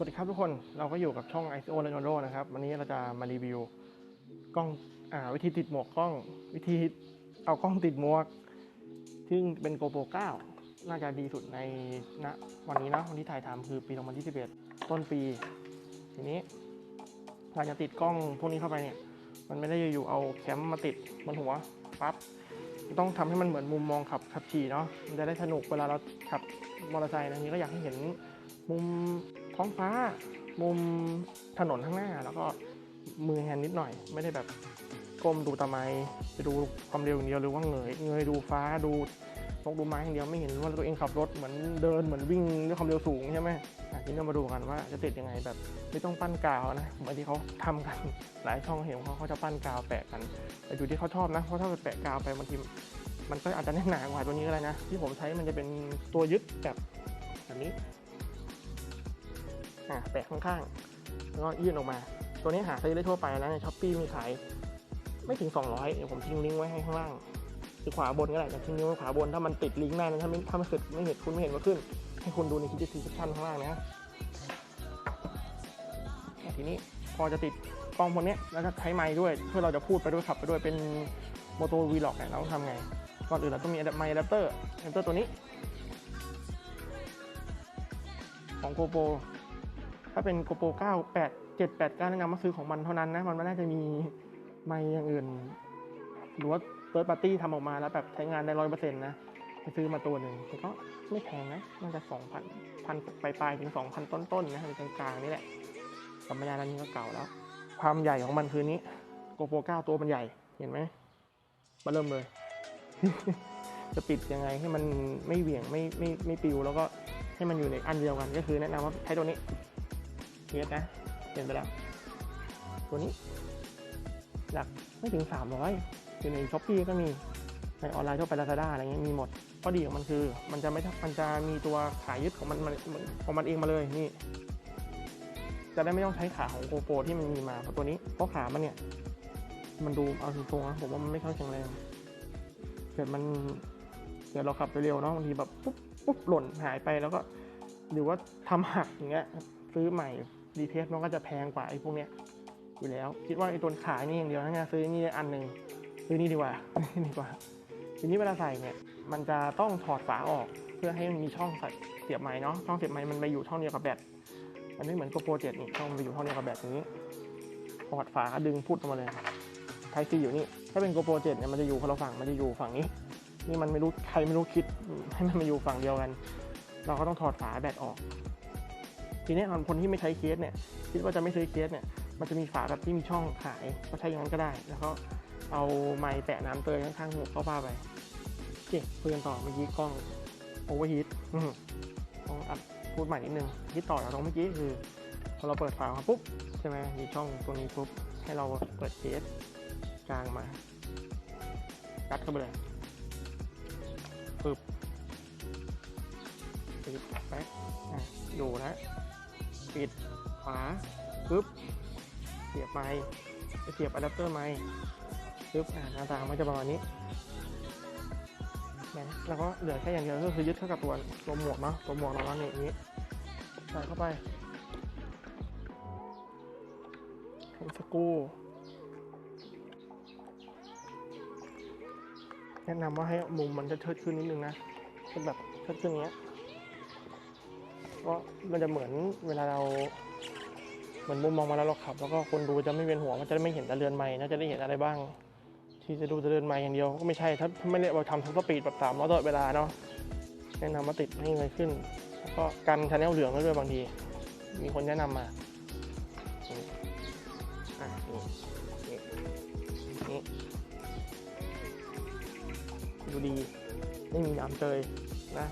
สวัสดีครับทุกคนเราก็อยู่กับช่อง ICO l e n o d o นะครับ วันนี้เราจะมารีวิวกล้องอวิธีติดหมวกกล้อง วิธีเอากล้องติดหมวก ซึ่งเป็น GoPro 9 น่าจะดีสุดในณวันนี้นะวันที่ถ่ายทำคือปี 2021 ต้นปี ทีนี้เราจะติดกล้องพวกนี้เข้าไปเนี่ย มันไม่ได้อยู่เอาแคมมาติดบนหัวปั๊บต้องทำให้มันเหมือนมุมมองขับขับขี่เนาะมันจะได้สนุกเวลาเราขับมอเตอร์ไซค์นะนี้ก็อยากให้เห็นมุม ท้องฟ้า มุมถนนข้างหน้า แล้วก็มือแฮนนิดหน่อย ไม่ได้แบบก้มดูตะไมไปดูความเร็วอย่างเดียวหรือว่าเงยเงยดูฟ้าดูนกดูไม้อย่างเดียวไม่เห็นว่าตัวเองขับรถเหมือนเดินเหมือนวิ่งด้วยความเร็วสูงใช่ไหมทีนี้เรามาดูกันว่าจะติดยังไงแบบไม่ต้องปั้นกาวนะเหมือนที่เขาทำกันหลายช่องเห็นเขาเขาจะปั้นกาวแปะกันแต่อยู่ที่เขาชอบนะเพราะถ้าแปะกาวไปบางทีมันก็อาจจะแน่นหนากว่าตัวนี้ก็ได้นะ ที่ผมใช้มันจะเป็นตัวยึดแบบแบบนี้ อะแปะข้างๆแล้วก็ยื่นออกมา ตัวนี้หาซื้อได้ทั่วไปนะในช้อปปี้มีขายไม่ถึง 200เดี๋ยวผมทิ้งลิงก์ไว้ให้ข้างล่างหรือขวาบนก็ได้แต่ทิ้งลิงก์ไว้ขวาบนถ้ามันติดลิงก์ได้นะถ้าไม่ถ้าไม่เกิดไม่เห็นคุณไม่เห็นว่าขึ้น ให้คุณดูในคลิปดีสชั่นข้างล่างนะทีนี้พอจะติดกล้องพวกนี้แล้วก็ใช้ไมค์ด้วยเพื่อเราจะพูดไปด้วยขับไปด้วยเป็นโมโตวีล็อกเนี่ยเราต้องทำไงก่อนอื่นเราต้องมีไมค์อะแดปเตอร์อะแดปเตอร์ตัวนี้ ของ GoPro ถ้าเป็น GoPro 9 8 7 8 9แนะนำมาซื้อของมันเท่านั้นนะ มันไม่น่าจะมีไมค์อย่างอื่น หรือว่าเ h ิร์ p ปาร์ตี้ทำออกมาแล้วแบบใช้งานได้ร้อยเปอร์เซ็นต์นะไปซื้อมาตัวหนึ่งแต่ก็ไม่แพงนะน่าจะสองพันพันปลายๆถึงสองพันต้นๆนะในกลางๆนี่แหละสัมปทานอันนี้ก็เก่าแล้ว ความใหญ่ของมันคือนี้ GoPro 9ตัวมันใหญ่เห็นไหมมาเริ่มเลยจะปิดยังไงให้มันไม่เหวี่ยงไม่ไม่ไม่ปิวแล้วก็ให้มันอยู่ในอันเดียวกันก็คือแนะนำว่าใช้ตัวนี้ เทสนะเห็นไปแล้ว ตัวนี้ หลักไม่ถึง 300อยู่ในช้อปปี้ก็มีในออนไลน์ทั่วไปลาซาด้าอะไรเงี้ยมีหมดข้อดีของมันคือ มันจะไม่มันจะมีตัวขายยึดของมันของมันเองมาเลยนี่ จะได้ไม่ต้องใช้ขาของโกโปรที่มันมีมาเพราะตัวนี้เพราะขามันเนี่ย มันดูเอาตรงๆนะผมว่ามันไม่ค่อยแข็งแรงเกิดมันเกิดเราขับไปเร็วเนาะบางทีแบบปุ๊บปุ๊บหล่นหายไปแล้วก็หรือว่าทำหักอย่างเงี้ย ซื้อใหม่ดีเทสมันก็จะแพงกว่าไอ้พวกเนี้ยอยู่แล้ว คิดว่าไอ้ตัวขายนี่อย่างเดียวนะเนี่ยซื้อนี่อันหนึ่งซื้อนี่ดีกว่านี่ดีกว่า ทีนี้เวลาใส่เนี่ย มันจะต้องถอดฝาออก เพื่อให้มันมีช่องใส่เสียบไม้เนาะช่องเสียบไม้มันไปอยู่ช่องเดียวกับแบตมันไม่เหมือนโกโปรเจ็ดนี่ช่องมันไปอยู่ช่องเดียวกับแบบนี้ถอดฝาดึงพุดออกมาเลยไทซีอยู่นี่ถ้าเป็นโกโปรเจ็ดเนี่ยมันจะอยู่คนละฝั่งมันจะอยู่ฝั่งนี้ นี่มันไม่รู้ใครไม่รู้คิดให้มันมาอยู่ฝั่งเดียวกัน เราก็ต้องถอดฝาแบตออก ทีนี้คนที่ไม่ใช้เคสเนี่ยคิดว่าจะไม่ซื้อเคสเนี่ยมันจะมีฝาแบบที่มีช่องขายก็ใช้อย่างนั้นก็ได้ แล้วก็เอาไม้แปะน้ำเตยข้างๆหูเข้าผ้าไปโอเคคุยกันต่อเมื่อกี้กล้องโอเวอร์ฮีทต้องอัดพูดใหม่นิดนึงที่ต่อจากตรงเมื่อกี้คือพอเราเปิดฝามาปุ๊บใช่ไหมมีช่องตัวนี้ปุ๊บให้เราเปิดเคสกลางมายัดเข้าไปเลยปึ๊บปิดแป๊กอะอยู่นะ ปิดฝาปึ๊บเสียบไม้เสียบอะแดปเตอร์ไม้ปึ๊บอ่าหน้าตามันจะประมาณนี้แล้วก็เหลือแค่อย่างเดียวก็คือยึดเข้ากับตัวตัวหมวกเนาะตัวหมวกเราเนี่ยอย่างนี้ใส่เข้าไปสกูแนะนำว่าให้มุมมันจะเทิดขึ้นนิดนึงนะเป็นแบบเทิดขึ้นอย่างเงี้ย เพราะมันจะเหมือนเวลาเราเหมือนมุมมองมาแล้วเราขับ แล้วก็คนดูจะไม่เวียนหัวมันจะไม่เห็นแต่เรือนไม้นะจะได้เห็นอะไรบ้าง ที่จะดูแต่เรือนไม้อย่างเดียวก็ไม่ใช่ถ้าไม่ได้เราทำทุกสปีดแบบสามร้อยตลอดเวลาเนาะแนะนำว่าติดให้เงยขึ้น แล้วก็กันชาแนลเหลืองด้วยบางที มีคนแนะนำมาอะนี่นี่ดูดี ไม่มีน้ำเตยนะ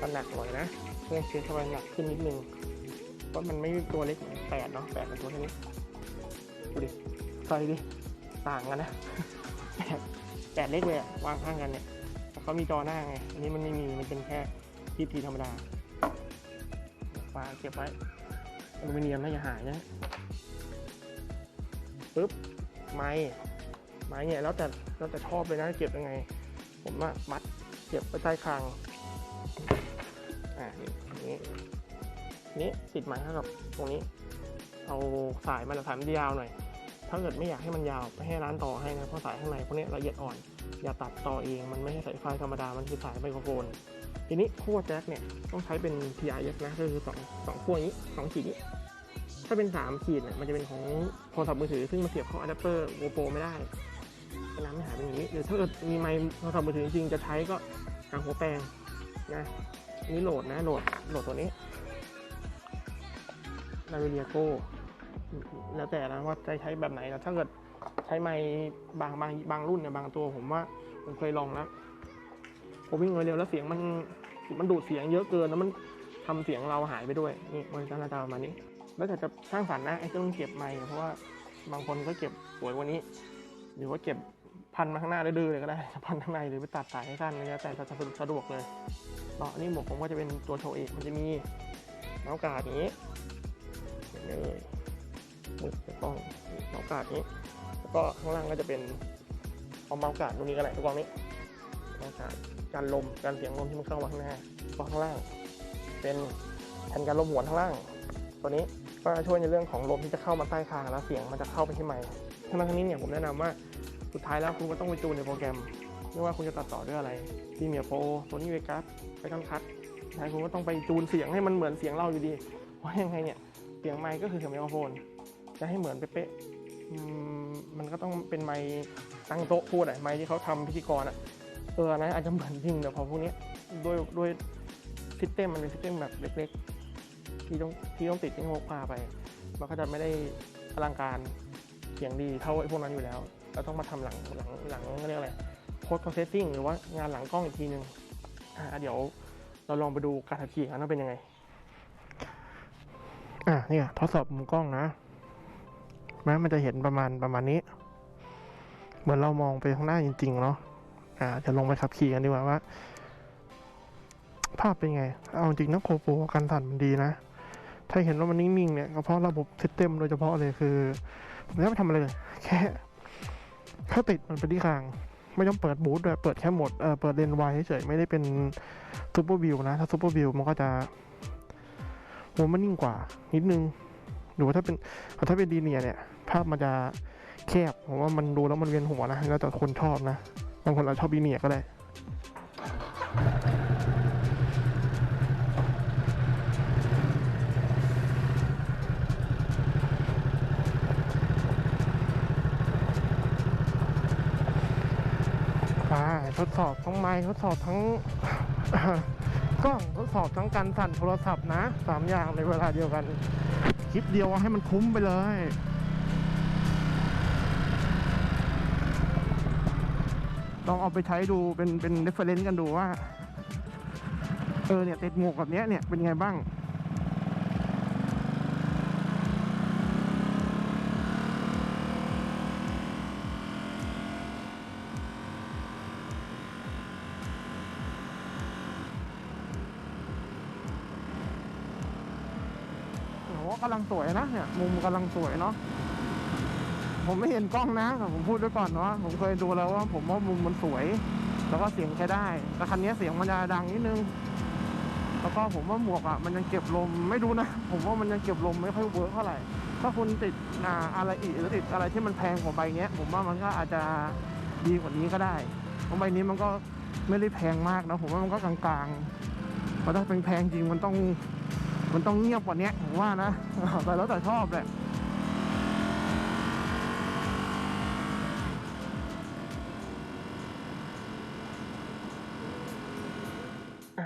มันหนักหน่อยนะ พื่อเช็คเข้าไปหนักขึ้นนิดนึงเพราะมันไม่ตัวเล็กแปดเนาะแปดเป็นตัวแค่นี้ดูดิใส่ดิต่างกันนะแปดแปดเล็กเลยอะวางข้างกันเนี่ยเขามีจอหน้าไงอันนี้มันไม่มีมันเป็นแค่ทีทีธรรมดาปาเก็บไว้อลูมิเนียมน่าจะหายนะปึ๊บไม้ไม้เนี่ยแล้วแต่แล้วแต่ชอบเลยนะเก็บยังไง ผมว่ามัดเก็บไปใต้คาง อ่านี่นี้นี้ติดใหม่เท่ากับตรงนี้ เอาสายมันสายมันยาวหน่อย ถ้าเกิดไม่อยากให้มันยาวไปให้ร้านต่อให้นะเพราะสายข้างในพวกนี้ละเอียดอ่อน อย่าตัดต่อเองมันไม่ใช่สายไฟธรรมดา มันคือสายไมโครโฟนทีนี้ขั้วแจ็คเนี่ยต้องใช้เป็น PRS นะก็คือสองสองขั้วนี้สองขีดนี้ถ้าเป็นสามขีดเนี่ยมันจะเป็นของโทรศัพท์มือถือ ซึ่งมาเสียบเข้าอะแดปเตอร์โ GoPro ไม่ได้เวลาไม่หายเป็นอย่างนี้หรือถ้าเกิดมีไมค์โทรศัพท์มือถือจริงๆจะใช้ก็หางหัวแปลงนะ นี้โหลดนะโหลดโหลดตัวนี้ลาเวเรียโกแล้วแต่นะว่าจะใช้แบบไหนนะถ้าเกิดใช้ไมค์บางบางบางรุ่นเนี่ยบางตัวผมว่าผมเคยลองแล้วผมวิ่งเร็วแล้วเสียงมันมันดูดเสียงเยอะเกินแล้วมันทำเสียงเราหายไปด้วยนี่มันจะระดับประมาณนี้ แล้วแต่จะสร้างสรรค์นะไอ้เครื่องเก็บไมค์เพราะว่าบางคนก็เก็บสวยกว่านี้ หรือว่าเก็บ พันมาข้างหน้าดื้อเลยก็ได้พันข้างในหรือไปตัดสายให้สั้นแล้วแต่จะสะดวกเลยเนาะอันนี้หมวกผมก็จะเป็นตัวโชว์เอกมันจะมีเมาส์การ์ดนี้เห็นเลยมือจะต้องเมาส์การ์ดนี้ แล้วก็ข้างล่างก็จะเป็นเอาเมาส์การ์ดตรงนี้ก็ได้ตรงนี้เมาส์การ์ดการลมการเสียงลมที่มันเข้ามาข้างหน้าก็ข้างล่าง เป็นแผ่นการลมหวนข้างล่าง ตัวนี้ก็ช่วยในเรื่องของลมที่จะเข้ามาใต้คางแล้วเสียงมันจะเข้าไปที่ไมค์ทั้งนั้นทั้งนี้เนี่ยผมแนะนำว่า สุดท้ายแล้วคุณก็ต้องไปจูนในโปรแกรม ไม่ว่าคุณจะตัดต่อด้วยอะไรพีเมียโปรโซนี่เวกัสไปกันคัดท้ายคุณก็ต้องไปจูนเสียงให้มันเหมือนเสียงเราอยู่ดีเพราะยังไงเนี่ยเสียงไมค์ก็คือเสียงไมโครโฟนจะให้เหมือนเป๊ะมันก็ต้องเป็นไมค์ตั้งโต๊ะพูดอะไมค์ที่เขาทำพิธีกรอะเอออันนั้นอาจจะเหมือนจริงแต่พอพวกนี้ด้วยด้วยซิสเต็มมันเป็นซิสเต็มแบบเล็กๆ ที่ต้องที่ต้องติดที่พกพาไป มันก็จะไม่ได้อลังการเสียงดีเท่าไอ้พวกนั้นอยู่แล้ว เราต้องมาทำหลังหลังหลังเรียกอะไรโพสต์ processing หรือว่างานหลังกล้องอีกทีหนึ่งอ่าเดี๋ยวเราลองไปดูการขับขี่กันว่าเป็นยังไง อะเนี่ยทดสอบมุมกล้องนะแม้มันจะเห็นประมาณประมาณนี้ เหมือนเรามองไปข้างหน้าจริงๆเนาะอ่าจะลงไปขับขี่กันดีกว่าว่า ภาพเป็นไง เอาจริงนะโคโปรกันสั่นมันดีนะถ้าเห็นว่ามันนิ่งๆเนี่ยก็เพราะระบบซิสเต็มโดยเฉพาะเลยคือ ผมไม่ต้องไปทำอะไรเลย แค่ ถ้าติดมันไปที่คาง ไม่ต้องเปิดบูทด้วยเปิดแค่หมดเออเปิดเลนไวเฉยๆไม่ได้เป็นซูเปอร์วิวนะ ถ้าซูเปอร์วิวมันก็จะโหมันนิ่งกว่า นิดนึงหรือว่าถ้าเป็นถ้าเป็นดีเนียเนี่ย ภาพมันจะแคบผมว่ามันดูแล้วมันเวียนหัวนะแล้วแต่คนชอบนะบางคนอาจจะชอบดีเนียก็ได้ อ่า ทดสอบทั้งไมค์ทดสอบทั้ง กล้องทดสอบทั้งการสั่นโทรศัพท์นะสามอย่างในเวลาเดียวกัน คลิปเดียวให้มันคุ้มไปเลยลองเอาไปใช้ดูเป็นเป็นเรฟเฟรนซ์กันดูว่า เออเนี่ยติดหมวกแบบนี้เนี่ยเป็นไงบ้าง โอ้โหกำลังสวยนะเนี่ยมุมกำลังสวยเนาะผมไม่เห็นกล้องนะแต่ผมพูดไว้ก่อนเนาะผมเคยดูแล้วว่าผมว่ามุมมันสวย แล้วก็เสียงใช้ได้ แต่คันนี้เสียงมันจะดังนิดนึง แล้วก็ผมว่าหมวกอะมันยังเก็บลมไม่รู้นะ ผมว่ามันยังเก็บลมไม่ค่อยเวิร์กเท่าไหร่ถ้าคุณติดอ่าอะไรอีกหรือติดอะไรที่มันแพงกว่าใบเนี้ย ผมว่ามันก็อาจจะดีกว่านี้ก็ได้เพราะใบนี้มันก็ไม่ได้แพงมากนะผมว่ามันก็กลางๆเพราะถ้าเป็นแพงจริงมันต้อง มันต้องเงียบกว่านี้ผมว่านะแต่แล้วแต่ชอบแหละ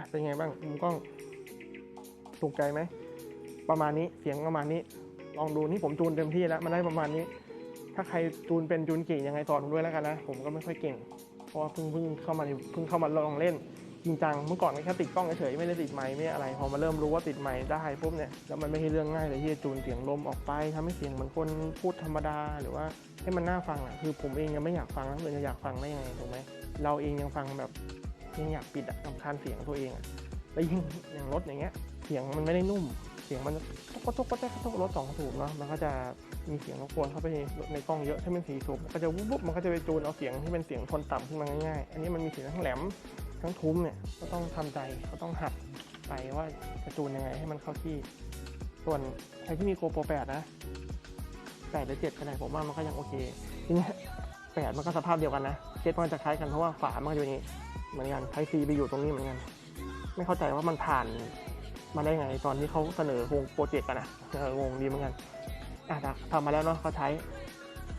เป็นไงบ้างมุมกล้องถูกใจไหม ประมาณนี้เสียงประมาณนี้ ลองดูนี่ผมจูนเต็มที่แล้ว มันได้ประมาณนี้ ถ้าใครจูนเป็นจูนเก่งยังไงสอนผมด้วยแล้วกันนะ ผมก็ไม่ค่อยเก่ง เพราะว่าเพิ่งเพิ่งเข้ามาเพิ่งเข้ามาลองเล่น จริงจังเมื่อก่อนก็แค่ติดกล้องเฉยๆไม่ได้ติดไมค์ไม่อะไร พอมาเริ่มรู้ว่าติดไมค์ได้ปุ๊บเนี่ยแล้วมันไม่ใช่เรื่องง่ายเลยที่จะจูนเสียงลมออกไปทำให้เสียงเหมือนคนพูดธรรมดาหรือว่าให้มันน่าฟังอะคือผมเองยังไม่อยากฟังแล้วเลยจะอยากฟังได้ยังไงถูกไหมเราเองยังฟังแบบยังอยากปิดอะรำคาญเสียงตัวเองอะแล้วยิ่งอย่างรถอย่างเงี้ยเสียงมันไม่ได้นุ่ม เสียงมันก็ทุกก็แทกทุกรถสองสูบเนาะมันก็จะมีเสียงรบกวนเข้าไปในกล้องเยอะถ้าเป็นสีสูบมันก็จะวุบมันก็จะไปจูนเอาเสียงที่เป็นเสียงทนต่ำขึ้นมาง่ายๆ อันนี้มันมีเสียงทั้งแหลม ทั้งทุ้มเนี่ยก็ต้องทำใจก็ต้องหัดไปว่าจะจูนยังไงให้มันเข้าที่ ส่วนใครที่มี GoPro 8นะ8หรือ7ก็ได้ผมว่ามันก็ยังโอเคทีนี้ย8มันก็สภาพเดียวกันนะเคสมันจะคล้ายกันเพราะว่าฝามันอยู่นี่เหมือนกันไทซีไปอยู่ตรงนี้เหมือนกัน ไม่เข้าใจว่ามันผ่านมาได้ไงตอนที่เขาเสนอวงโปรเจกต์กันนะเอองงดีเหมือนกันอะทำมาแล้วเนาะเขาใช้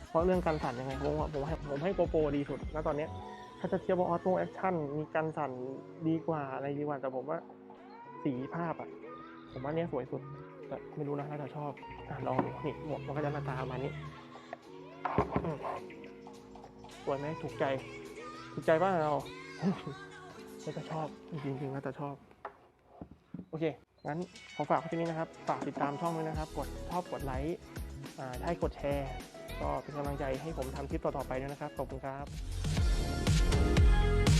เพราะเรื่องการสั่นยังไงผมว่าผมให้ผมให้โกโปรดีสุดณตอนเนี้ย ถ้าจะเทียบว่าออโต้แอคชั่นมีการสั่นดีกว่าอะไรดีกว่าแต่ผมว่าสีภาพอะ ผมว่าเนี้ยสวยสุด แต่ไม่รู้นะถ้าจะชอบอลองดูนี่หมวกมันก็จะหน้าตาประมาณนี้สวยไหมถูกใจ ถูกใจบ้างเราน่าจะชอบ จริงๆน่าจะชอบ โอเค งั้นขอฝากไว้ที่นี้นะครับ ฝากติดตามช่องด้วยนะครับ กดชอบกดไลค์ถ้าให้กดแชร์ ก็เป็นกำลังใจให้ผมทำคลิปต่อๆไปด้วยนะครับ ขอบคุณครับ